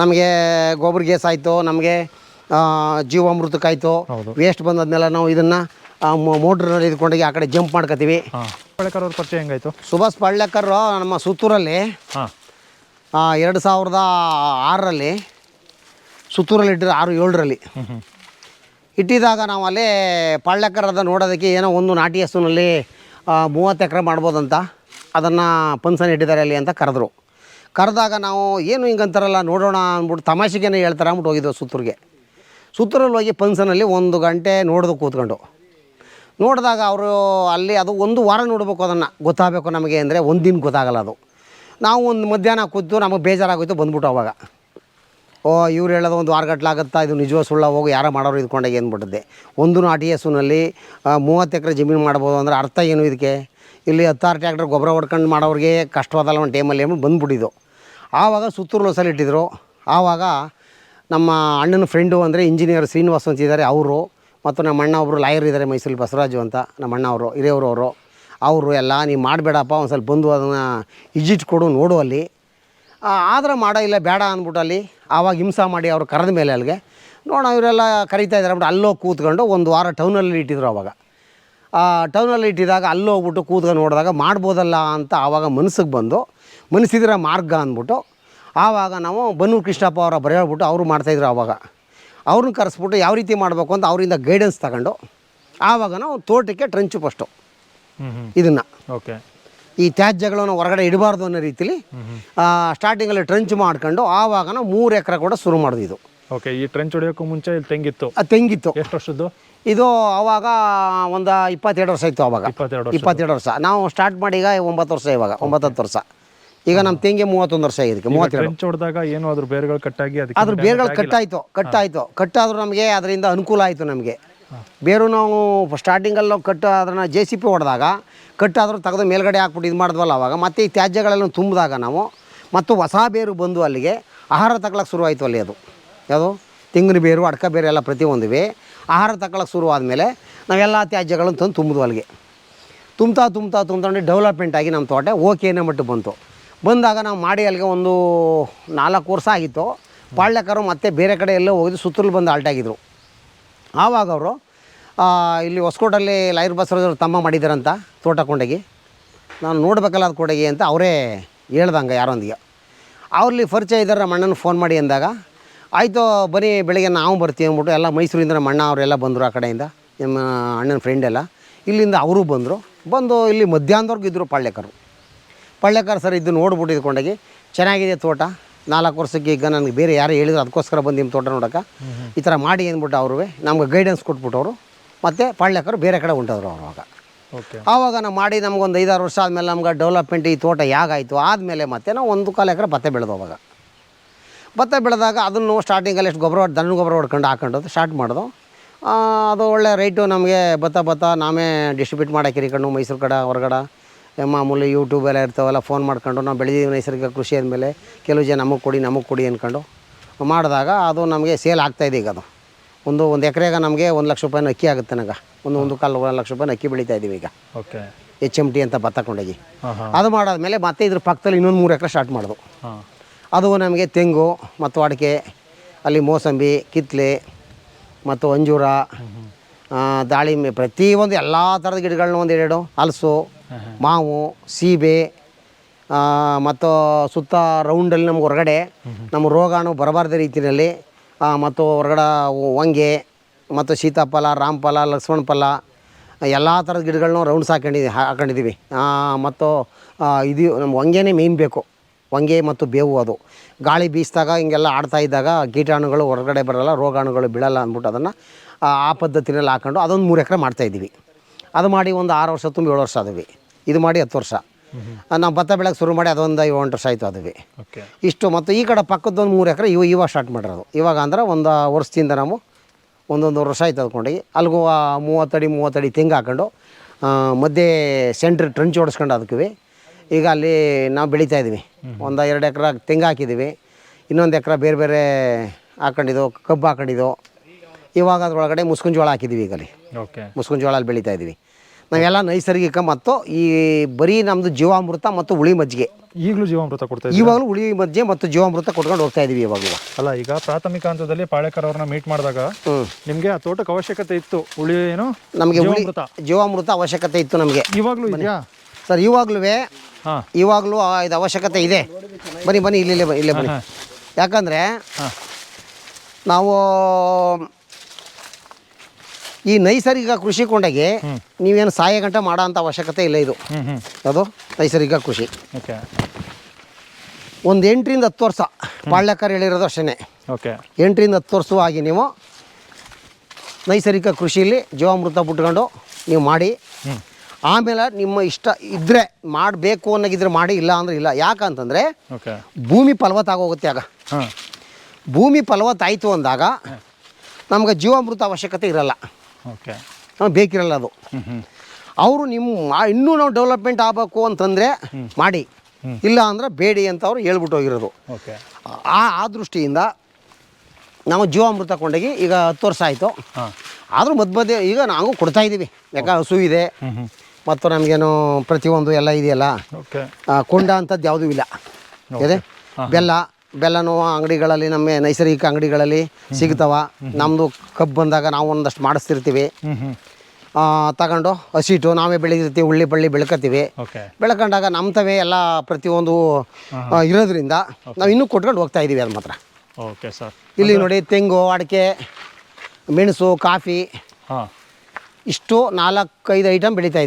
ನಮಗೆ ಗೊಬ್ಬರ ಗ್ಯಾಸ್ ಆಯಿತು ನಮಗೆ ಜೀವಾಮೃತಕ್ಕಾಯ್ತು ವೇಸ್ಟ್ ಬಂದದ್ನೆಲ್ಲ ನಾವು ಇದನ್ನು ಮೋಟ್ರ್ನಲ್ಲಿ ಇದ್ಕೊಂಡೋಗಿ ಆ ಕಡೆ ಜಂಪ್ ಮಾಡ್ಕೋತೀವಿ ಅವ್ರ ಪರಿಚಯ ಹೆಂಗಾಯ್ತು? ಸುಭಾಷ್ ಪಳ್ಳೇಕರ್ ನಮ್ಮ ಸುತ್ತೂರಲ್ಲಿ. ಹಾಂ. ಎರಡು ಸಾವಿರದ ಆರರಲ್ಲಿ ಸುತ್ತೂರಲ್ಲಿ ಇಟ್ಟಿದ್ರು ಆರು ಏಳರಲ್ಲಿ. ಇಟ್ಟಿದಾಗ ನಾವು ಅಲ್ಲೇ ಪಳ್ಳೆಕರದ ನೋಡೋದಕ್ಕೆ ಏನೋ ಒಂದು ನಾಟಿ ಹಸುನಲ್ಲಿ ಮೂವತ್ತು ಎಕರೆ ಮಾಡ್ಬೋದಂತ ಅದನ್ನು ಪನ್ಸನ್ ಇಟ್ಟಿದ್ದಾರೆ ಅಲ್ಲಿ ಅಂತ ಕರೆದ್ರು. ಕರೆದಾಗ ನಾವು ಏನು ಹಿಂಗಂತಾರಲ್ಲ ನೋಡೋಣ ಅಂದ್ಬಿಟ್ಟು ತಮಾಷೆಗೇನೆ ಹೇಳ್ತಾರೆ ಅಂದ್ಬಿಟ್ಟು ಹೋಗಿದ್ದೆವು ಸುತ್ತೂರಿಗೆ. ಸುತ್ತೂರಲ್ಲಿ ಹೋಗಿ ಪನ್ಸನಲ್ಲಿ ಒಂದು ಗಂಟೆ ನೋಡ್ದು ಕೂತ್ಕೊಂಡು. ನೋಡಿದಾಗ ಅವರು ಅಲ್ಲಿ ಅದು ಒಂದು ವಾರ ನೋಡಬೇಕು ಅದನ್ನು. ಗೊತ್ತಾಗಬೇಕು ನಮಗೆ ಅಂದರೆ ಒಂದಿನ ಗೊತ್ತಾಗಲ್ಲ ಅದು. ನಾವು ಒಂದು ಮಧ್ಯಾಹ್ನ ಕೂತು ನಮಗೆ ಬೇಜಾರಾಗೋಯ್ತು ಬಂದ್ಬಿಟ್ಟು ಅವಾಗ. ಓ, ಇವ್ರು ಹೇಳೋದು ಒಂದು ವಾರ ಆಗುತ್ತಾ ಇದು ನಿಜವೋ ಸುಳ್ಳ ಹೋಗಿ, ಯಾರೋ ಮಾಡೋರು ಇದ್ಕೊಂಡಾಗ ಏನ್ಬಿಟ್ಟಿದ್ದೆ ಒಂದು ನಾಟಿ ಎಸ್ನಲ್ಲಿ ಮೂವತ್ತು ಎಕರೆ ಜಮೀನು ಮಾಡ್ಬೋದು ಅಂದರೆ ಅರ್ಥ ಏನು ಇದಕ್ಕೆ? ಇಲ್ಲಿ ಹತ್ತಾರು ಟ್ರ್ಯಾಕ್ಟರ್ ಗೊಬ್ಬರ ಹೊಡ್ಕೊಂಡು ಮಾಡೋರಿಗೆ ಕಷ್ಟವಾದಲ್ಲ ಒಂದು ಟೈಮಲ್ಲಿ ಏನು ಬಂದ್ಬಿಟ್ಟಿದ್ದು. ಆವಾಗ ಸುತ್ತೂರು ಲೋಸಲ್ಲಿ ಇಟ್ಟಿದ್ರು. ಆವಾಗ ನಮ್ಮ ಅಣ್ಣನ ಫ್ರೆಂಡು ಅಂದರೆ ಇಂಜಿನಿಯರ್ ಶ್ರೀನಿವಾಸ್ ಅಂತಿದ್ದಾರೆ ಅವರು ಮತ್ತು ನಮ್ಮ ಅಣ್ಣ ಒಬ್ಬರು ಲಾಯರ್ ಇದ್ದಾರೆ ಮೈಸೂರು ಬಸವರಾಜು ಅಂತ, ನಮ್ಮ ಅಣ್ಣ ಅವರು, ಹಿರಿಯವರು ಅವರು. ಅವರು ಎಲ್ಲ ನೀವು ಮಾಡಬೇಡಪ್ಪ ಒಂದು ಸ್ವಲ್ಪ ಬಂದು ಅದನ್ನು ಇಜಿಟ್ ಕೊಡು, ನೋಡು ಅಲ್ಲಿ. ಆದ್ರೆ ಮಾಡೋ, ಇಲ್ಲ, ಬೇಡ, ಅಂದ್ಬಿಟ್ಟು ಅಲ್ಲಿ ಆವಾಗ ಹಿಂಸೆ ಮಾಡಿ ಅವ್ರು ಕರೆದ ಮೇಲೆ ಅಲ್ಲಿಗೆ. ನೋಡೋಣ, ಇವರೆಲ್ಲ ಕರಿತಾ ಇದ್ದಾರೆ. ಅಂದ್ಬಿಟ್ಟು ಅಲ್ಲೋಗಿ ಕೂತ್ಕೊಂಡು ಒಂದು ವಾರ ಟೌನಲ್ಲಿ ಇಟ್ಟಿದ್ರು ಅವಾಗ. ಆ, ಟೌನಲ್ಲಿ ಇಟ್ಟಿದಾಗ ಅಲ್ಲೋಗ್ಬಿಟ್ಟು ಕೂತ್ಕೊಂಡು ನೋಡಿದಾಗ ಮಾಡ್ಬೋದಲ್ಲ ಅಂತ ಆವಾಗ ಮನಸ್ಸಿಗೆ ಬಂದು, ಮನಸ್ಸಿದ್ರೆ ಮಾರ್ಗ, ಅಂದ್ಬಿಟ್ಟು. ಆವಾಗ ನಾವು ಬನ್ನೂರು ಕೃಷ್ಣಪ್ಪ ಅವರ ಬರೆಯೋಗ್ಬಿಟ್ಟು ಅವರು ಮಾಡ್ತಾಯಿದ್ರು ಆವಾಗ ಅವ್ರನ್ನ ಕರೆಸ್ಬಿಟ್ಟು ಯಾವ ರೀತಿ ಮಾಡಬೇಕು ಅಂತ ಅವರಿಂದ ಗೈಡೆನ್ಸ್ ತಗೊಂಡು ಆವಾಗ ನಾವು ತೋಟಕ್ಕೆ ಟ್ರೆಂಚು ಫಸ್ಟು ಇದನ್ನು. ಓಕೆ ಈ ತ್ಯಾಜ್ಯಗಳನ್ನು ಹೊರಗಡೆ ಇಡಬಾರ್ದು ಅನ್ನೋ ರೀತಿಲಿ ಸ್ಟಾರ್ಟಿಂಗಲ್ಲಿ ಟ್ರೆಂಚ್ ಮಾಡ್ಕೊಂಡು ಆವಾಗ ನಾವು ಮೂರು ಎಕರೆ ಕೂಡ ಶುರು ಮಾಡಿದ್ವಿ ಇದು. ಓಕೆ ಈ ಟ್ರೆಂಚ್ ಹೊಡೆಯೋಕ್ಕೂ ಮುಂಚೆ ಇಲ್ಲಿ ತೆಂಗಿತ್ತು? ತೆಂಗಿತ್ತು. ಎಷ್ಟು ವರ್ಷದ್ದು? ಇದು ಆವಾಗ ಒಂದು ಇಪ್ಪತ್ತೆರಡು ವರ್ಷ ಇತ್ತು ಆವಾಗ. ಇಪ್ಪತ್ತೆರಡು ವರ್ಷ ಇಪ್ಪತ್ತೆರಡು ವರ್ಷ. ನಾವು ಸ್ಟಾರ್ಟ್ ಮಾಡಿ ಈಗ ಒಂಬತ್ತು ವರ್ಷ ಇವಾಗ ಒಂಬತ್ತು ಹತ್ತು ವರ್ಷ. ಈಗ ನಮ್ಮ ತೆಂಗೆ ಮೂವತ್ತೊಂದು ವರ್ಷ ಆಗಿದೆ ಮೂವತ್ತೆರಡು. ಫ್ರೆಂಚ್ ಹೊಡೆದಾಗ ಏನು ಅದ್ರ ಬೇರುಗಳು ಕಟ್ಟಾಗಿ ಅದಕ್ಕೆ ಅದ್ರ ಬೇರುಗಳು ಕಟ್ಟಾಯಿತು ಕಟ್ಟಾಯಿತು ಕಟ್ಟಾದರೂ ನಮಗೆ ಅದರಿಂದ ಅನುಕೂಲ ಆಯಿತು ನಮಗೆ. ಬೇರು ನಾವು ಸ್ಟಾರ್ಟಿಂಗಲ್ಲಿ ಕಟ್ಟು ಅದನ್ನು ಜೆ ಸಿ ಪಿ ಹೊಡೆದಾಗ ಕಟ್ಟಾದರೂ ತೆಗೆದು ಮೇಲ್ಗಡೆ ಹಾಕ್ಬಿಟ್ಟು ಇದು ಮಾಡಿದ್ವಲ್ಲ ಅವಾಗ ಮತ್ತೆ ಈ ತ್ಯಾಜ್ಯಗಳೆಲ್ಲ ತುಂಬಿದಾಗ ನಾವು ಮತ್ತು ಹೊಸ ಬೇರು ಬಂದು ಅಲ್ಲಿಗೆ ಆಹಾರ ತಗೊಳಕ್ಕೆ ಶುರುವಾಯಿತು ಆಯಿತು ಅಲ್ಲಿ ಅದು. ಯಾವುದು? ತೆಂಗಿನ ಬೇರು ಅಡ್ಕ ಬೇರು ಎಲ್ಲ ಪ್ರತಿಯೊಂದಿವೆ. ಆಹಾರ ತಗೊಳಕ್ಕೆ ಶುರು ಆದಮೇಲೆ ನಾವೆಲ್ಲ ತ್ಯಾಜ್ಯಗಳನ್ನು ತಂದು ತುಂಬಿದ್ವು ಅಲ್ಲಿಗೆ. ತುಂಬ್ತಾ ತುಂಬ್ತಾ ತುಂಬ್ತಾ ಡೆವಲಪ್ಮೆಂಟ್ ಆಗಿ ನಮ್ಮ ತೋಟ ಓಕೆ ಅನ್ನೋ ಮಟ್ಟ ಬಂತು. ಬಂದಾಗ ನಾವು ಮಾಡಿ ಅಲ್ಲಿಗೆ ಒಂದು ನಾಲ್ಕು ವರ್ಷ ಆಗಿತ್ತು. ಪಾಳ್ಯಕರು ಮತ್ತೆ ಬೇರೆ ಕಡೆ ಎಲ್ಲೋ ಹೋಗಿದ್ದು ಸುತ್ತಲೂ ಬಂದು ಆಲ್ಟಾಗಿದ್ರು ಆವಾಗ ಅವರು ಇಲ್ಲಿ ಹೊಸಕೋಟಲ್ಲಿ ಲೈರ್ ಬಸವರಾಜವ್ರು ತಮ್ಮ ಮಾಡಿದ್ದಾರಂತ ತೋಟ ಕೊಂಡಗಿ. ನಾನು ನೋಡಬೇಕಲ್ಲ ಅದು ಕೊಡಗಿ ಅಂತ ಅವರೇ ಹೇಳ್ದಂಗೆ ಯಾರೊಂದಿಗೆ. ಅವ್ರಲ್ಲಿ ಪರಿಚಯ ಇದ್ದಾರೆ, ನಮ್ಮ ಫೋನ್ ಮಾಡಿ ಅಂದಾಗ, ಆಯಿತು ಬನ್ನಿ ಬೆಳಿಗ್ಗೆ ನಾವು ಬರ್ತೀವಿ ಅಂದ್ಬಿಟ್ಟು ಎಲ್ಲ ಮೈಸೂರಿಂದ ಮಣ್ಣ ಅಣ್ಣ ಅವರೆಲ್ಲ ಬಂದರು ಆ ಕಡೆಯಿಂದ. ನಮ್ಮ ಅಣ್ಣನ ಫ್ರೆಂಡ್ ಎಲ್ಲ ಇಲ್ಲಿಂದ ಅವರು ಬಂದರು. ಬಂದು ಇಲ್ಲಿ ಮಧ್ಯಾಹ್ನದವ್ರಿಗೂ ಇದ್ದರು ಪಾಳ್ಯಕರು. ಪಳ್ಳೆಕಾರ ಸರ್ ಇದು ನೋಡ್ಬಿಟ್ಟು ಇದ್ಕೊಂಡಾಗಿ ಚೆನ್ನಾಗಿದೆ ತೋಟ. ನಾಲ್ಕು ವರ್ಷಕ್ಕೆ ಈಗ ನನಗೆ ಬೇರೆ ಯಾರು ಹೇಳಿದ್ರು ಅದಕ್ಕೋಸ್ಕರ ಬಂದು ನಿಮ್ಮ ತೋಟ ನೋಡೋಕೆ. ಈ ಥರ ಮಾಡಿ ಅಂದ್ಬಿಟ್ಟು ಅವರು ನಮ್ಗೆ ಗೈಡೆನ್ಸ್ ಕೊಟ್ಬಿಟ್ಟವರು. ಮತ್ತು ಪಳ್ಳೆಕರು ಬೇರೆ ಕಡೆ ಹೊಂಟದ್ರು ಅವರು ಅವಾಗ ಓಕೆ. ಆವಾಗ ನಾವು ಮಾಡಿ ನಮ್ಗೊಂದು ಐದಾರು ವರ್ಷ ಆದಮೇಲೆ ನಮ್ಗೆ ಡೆವಲಪ್ಮೆಂಟ್ ಈ ತೋಟ ಯಾಗಾಯಿತು. ಆದಮೇಲೆ ಮತ್ತೆ ನಾವು ಒಂದು ಕಾಲು ಎಕರೆ ಭತ್ತ ಬೆಳೆದು ಅವಾಗ ಭತ್ತ ಬೆಳೆದಾಗ ಅದನ್ನು ಸ್ಟಾರ್ಟಿಂಗಲ್ಲಿ ಎಷ್ಟು ಗೊಬ್ಬರ ದನ ಗೊಬ್ಬರ ಹೊಡ್ಕೊಂಡು ಹಾಕೊಂಡು ಸ್ಟಾರ್ಟ್ ಮಾಡೋದು ಅದು ಒಳ್ಳೆ ರೈಟು ನಮಗೆ ಭತ್ತ ಭತ್ತ ನಾವೇ ಡಿಸ್ಟ್ರಿಬ್ಯೂಟ್ ಮಾಡಕ್ಕೆ ಕಣ್ಣು ಮೈಸೂರು ಕಡೆ ಹೊರಗಡೆ ಮಾಮೂಲಿ ಯೂಟ್ಯೂಬ್ ಎಲ್ಲ ಇರ್ತಾವಲ್ಲ ಫೋನ್ ಮಾಡ್ಕೊಂಡು ನಾವು ಬೆಳೆದಿದ್ದೀವಿ ನೈಸರ್ಗಿಕ ಕೃಷಿ ಅಂದಮೇಲೆ ಕೆಲವು ಜನ ನಮಗೆ ಕೊಡಿ ನಮಗೆ ಕೊಡಿ ಅಂದ್ಕೊಂಡು ಮಾಡಿದಾಗ ಅದು ನಮಗೆ ಸೇಲ್ ಆಗ್ತಾಯಿದೆ ಈಗ ಅದು. ಒಂದು ಒಂದು ಎಕರೆಗೆ ನಮಗೆ ಒಂದು ಲಕ್ಷ ರೂಪಾಯಿನ ಅಕ್ಕಿ ಆಗುತ್ತೆ ನನಗೆ. ಒಂದು ಒಂದು ಕಾಲು ಒಂದು ಲಕ್ಷ ರೂಪಾಯಿನ ಅಕ್ಕಿ ಬೆಳೀತಾ ಇದ್ದೀವಿ ಈಗ. ಓಕೆ. ಎಚ್ ಎಂ ಟಿ ಅಂತ ಭತ್ತ ಕೊಂಡೋಗಿ ಅದು ಮಾಡಾದ್ಮೇಲೆ ಮತ್ತೆ ಇದ್ರ ಪಕ್ಕದಲ್ಲಿ ಇನ್ನೊಂದು ಮೂರು ಎಕರೆ ಸ್ಟಾರ್ಟ್ ಮಾಡೋದು. ಅದು ನಮಗೆ ತೆಂಗು ಮತ್ತು ಅಡಿಕೆ ಅಲ್ಲಿ ಮೋಸಂಬಿ ಕಿತ್ಲೆ ಮತ್ತು ಅಂಜೂರ ದಾಳಿಂಬೆ ಪ್ರತಿಯೊಂದು ಎಲ್ಲ ಥರದ ಗಿಡಗಳನ್ನ ಒಂದು ಎರಡು ಹಲಸು ಮಾವು, ಸೀಬೆ ಮತ್ತು ಸುತ್ತ ರೌಂಡಲ್ಲಿ ನಮ್ಗೆ ಹೊರಗಡೆ ನಮ್ಮ ರೋಗಾಣು ಬರಬಾರ್ದ ರೀತಿಯಲ್ಲಿ ಮತ್ತು ಹೊರಗಡೆ ಹೊಂಗೆ ಮತ್ತು ಸೀತಾಫಲ, ರಾಮಫಲ ಲಕ್ಷ್ಮಣ ಫಲ ಎಲ್ಲ ಥರದ ಗಿಡಗಳನ್ನ ರೌಂಡ್ಸ್ ಹಾಕೊಂಡಿದ್ದೀವಿ. ಹಾಕೊಂಡಿದ್ದೀವಿ ಮತ್ತು ಇದು ನಮ್ಮ ಹೊಂಗೆನೇ ಮೇಯ್ನ್ ಬೇಕು. ಹೊಂಗೆ ಮತ್ತು ಬೇವು ಅದು. ಗಾಳಿ ಬೀಸಿದಾಗ ಹಿಂಗೆಲ್ಲ ಆಡ್ತಾ ಇದ್ದಾಗ ಕೀಟಾಣುಗಳು ಹೊರಗಡೆ ಬರಲ್ಲ, ರೋಗಾಣುಗಳು ಬೀಳಲ್ಲ ಅಂದ್ಬಿಟ್ಟು ಅದನ್ನು, ಆ ಪದ್ಧತಿನಲ್ಲಿ ಹಾಕೊಂಡು ಅದೊಂದು ಮೂರು ಎಕರೆ ಮಾಡ್ತಾಯಿದ್ದೀವಿ ಅದು ಮಾಡಿ ಒಂದು ಆರು ವರ್ಷ ತುಂಬ ಏಳು ವರ್ಷ ಆದ್ವಿ ಇದು ಮಾಡಿ ಹತ್ತು ವರ್ಷ. ನಾವು ಭತ್ತ ಬೆಳಗ್ಗೆ ಶುರು ಮಾಡಿ ಅದೊಂದು ಏಳು ವರ್ಷ ಆಯಿತು ಅದುವಿ. ಓಕೆ. ಇಷ್ಟು ಮತ್ತು ಈ ಕಡೆ ಪಕ್ಕದೊಂದು ಮೂರು ಎಕರೆ ಇವು ಇವಾಗ ಸ್ಟಾರ್ಟ್ ಮಾಡಿರೋದು. ಇವಾಗ ಅಂದ್ರೆ ಒಂದು ವರ್ಷದಿಂದ ನಾವು ಒಂದೊಂದು ವರ್ಷ ಆಯ್ತು ಅದ್ಕೊಂಡು ಅಲ್ಲಿಗೂ ಆ ಮೂವತ್ತಡಿ ಮೂವತ್ತಡಿ ತೆಂಗು ಹಾಕೊಂಡು ಮಧ್ಯೆ ಸೆಂಟ್ರ್ ಟ್ರಂಚ್ ಓಡಿಸ್ಕೊಂಡು ಅದಕ್ಕೆ ಈಗ ಅಲ್ಲಿ ನಾವು ಬೆಳೀತಾ ಇದ್ದೀವಿ ಒಂದು ಎರಡು ಎಕರೆ ತೆಂಗು ಹಾಕಿದ್ದೀವಿ ಇನ್ನೊಂದು ಎಕರೆ ಬೇರೆ ಬೇರೆ ಹಾಕೊಂಡಿದ್ದು ಕಬ್ಬು ಹಾಕೊಂಡಿದ್ದು ಇವಾಗ ಅದ್ರೊಳಗಡೆ ಮುಸ್ಕಿನ ಜೋಳ ಹಾಕಿದ್ದೀವಿ ಈಗಲ್ಲಿ. ಓಕೆ. ಮುಸ್ಕಿನ ಜೋಳ ಅಲ್ಲಿ ಬೆಳೀತಾ ಇದ್ದೀವಿ ನಾವೆಲ್ಲ ನೈಸರ್ಗಿಕ ಮತ್ತು ಈ ಬರೀ ನಮ್ಮದು ಜೀವಾಮೃತ ಮತ್ತು ಹುಳಿ ಮಜ್ಜಿಗೆ. ಈಗಲೂ ಜೀವಾಮೃತ ಕೊಡ್ತಾ ಇದ್ದೀವಿ ಇವಾಗಲೂ ಹುಳಿ ಮಜ್ಜಿಗೆ ಮತ್ತು ಜೀವಾಮೃತ ಕೊಡ್ಕೊಂಡು ಹೋಗ್ತಾ ಇದ್ದೀವಿ ಇವಾಗ ಇವಾಗ. ಅಲ್ಲ ಈಗ ಪ್ರಾಥಮಿಕ ಹಂತದಲ್ಲಿ ಪಾಳೇಕರ್ ಅವ್ರನ್ನ ಮೀಟ್ ಮಾಡಿದಾಗ ನಿಮಗೆ ಆ ತೋಟಕ್ಕೆ ಅವಶ್ಯಕತೆ ಇತ್ತು ಉಳಿ ಏನು? ನಮಗೆ ಹುಳಿ ಜೀವಾಮೃತ. ಜೀವಾಮೃತ ಅವಶ್ಯಕತೆ ಇತ್ತು ನಮಗೆ. ಇವಾಗಲೂ ಇದೆಯಾ? ಸರ್ ಇವಾಗಲೂ ಹಾಂ. ಇವಾಗಲೂ ಇದು ಅವಶ್ಯಕತೆ ಇದೆ. ಬನ್ನಿ ಬನ್ನಿ ಇಲ್ಲಿ ಇಲ್ಲೇ ಬನ್ನಿ ಯಾಕಂದರೆ ನಾವು ಈ ನೈಸರ್ಗಿಕ ಕೃಷಿ ಕೊಂಡಾಗೆ ನೀವೇನು ಸಹಾಯ ಗಂಟೆ ಮಾಡೋ ಅಂಥ ಅವಶ್ಯಕತೆ ಇಲ್ಲ ಇದು. ಅದು ನೈಸರ್ಗಿಕ ಕೃಷಿ. ಓಕೆ. ಒಂದು ಎಂಟರಿಂದ ಹತ್ತು ವರ್ಷ ಪಾಳ್ಯಕರ್ ಹೇಳಿರೋದು ಅಷ್ಟೇ ಓಕೆ. ಎಂಟರಿಂದ ಹತ್ತು ವರ್ಷ ಆಗಿ ನೀವು ನೈಸರ್ಗಿಕ ಕೃಷಿಯಲ್ಲಿ ಜೀವಾಮೃತ ಬಿಟ್ಕೊಂಡು ನೀವು ಮಾಡಿ. ಆಮೇಲೆ ನಿಮ್ಮ ಇಷ್ಟ ಇದ್ದರೆ ಮಾಡಬೇಕು ಅನ್ನೋಗಿದ್ರೆ ಮಾಡಿ ಇಲ್ಲ ಅಂದರೆ ಇಲ್ಲ. ಯಾಕಂತಂದರೆ ಭೂಮಿ ಫಲವತ್ತಾಗೋಗುತ್ತೆ ಆಗ. ಭೂಮಿ ಫಲವತ್ತಾಯಿತು ಅಂದಾಗ ನಮ್ಗೆ ಜೀವಾಮೃತ ಅವಶ್ಯಕತೆ ಇರಲ್ಲ. ಓಕೆ. ನಾವು ಬೇಕಿರಲ್ಲ ಅದು. ಅವರು ನಿಮ್ಮ ಇನ್ನೂ ನಾವು ಡೆವಲಪ್ಮೆಂಟ್ ಆಗಬೇಕು ಅಂತಂದರೆ ಮಾಡಿ. ಇಲ್ಲ ಅಂದರೆ ಬೇಡಿ ಅಂತ ಅವರು ಹೇಳ್ಬಿಟ್ಟು ಹೋಗಿರೋದು. ಓಕೆ. ಆ ಆ ದೃಷ್ಟಿಯಿಂದ ನಾವು ಜೀವಾಮೃತ ಕೊಂಡೋಗಿ ಈಗ ಹತ್ತು ವರ್ಷ ಆಯಿತು. ಆದರೂ ಮಧ್ಯ ಮಧ್ಯೆ ಈಗ ನಾವು ಕೊಡ್ತಾ ಇದ್ದೀವಿ. ಯಾಕೆ ಹಸು ಇದೆ. ಮತ್ತು ನಮಗೇನು ಪ್ರತಿಯೊಂದು ಎಲ್ಲ ಇದೆಯಲ್ಲ? ಕೊಂಡ ಅಂಥದ್ದು ಯಾವುದೂ ಇಲ್ಲ. ಇದೆ? ಬೆಲ್ಲ ಬೆಲ್ಲನೂ ಅಂಗಡಿಗಳಲ್ಲಿ ನಮ್ಮ ನೈಸರ್ಗಿಕ ಅಂಗಡಿಗಳಲ್ಲಿ ಸಿಗ್ತಾವ. ನಮ್ಮದು ಕಬ್ಬು ಬಂದಾಗ ನಾವು ಒಂದಷ್ಟು ಮಾಡಿಸ್ತಿರ್ತೀವಿ. ತಗೊಂಡು ಹಸಿಟ್ಟು ನಾವೇ ಬೆಳೆದಿರ್ತೀವಿ ಉಳ್ಳಿ ಬಳ್ಳಿ ಬೆಳ್ಕೊತೀವಿ ಓಕೆ. ಬೆಳ್ಕೊಂಡಾಗ ನಮ್ಮ ತವೇ ಎಲ್ಲ ಪ್ರತಿಯೊಂದು ಇರೋದ್ರಿಂದ ನಾವು ಇನ್ನೂ ಕೊಟ್ಕೊಂಡು ಹೋಗ್ತಾ ಇದ್ದೀವಿ ಅದು ಮಾತ್ರ. Okay sir. ಇಲ್ಲಿ ನೋಡಿ ತೆಂಗು ಅಡಿಕೆ ಮೆಣಸು ಕಾಫಿ ಇಷ್ಟು ನಾಲ್ಕೈದು ಐಟಮ್ ಬೆಳೀತಾ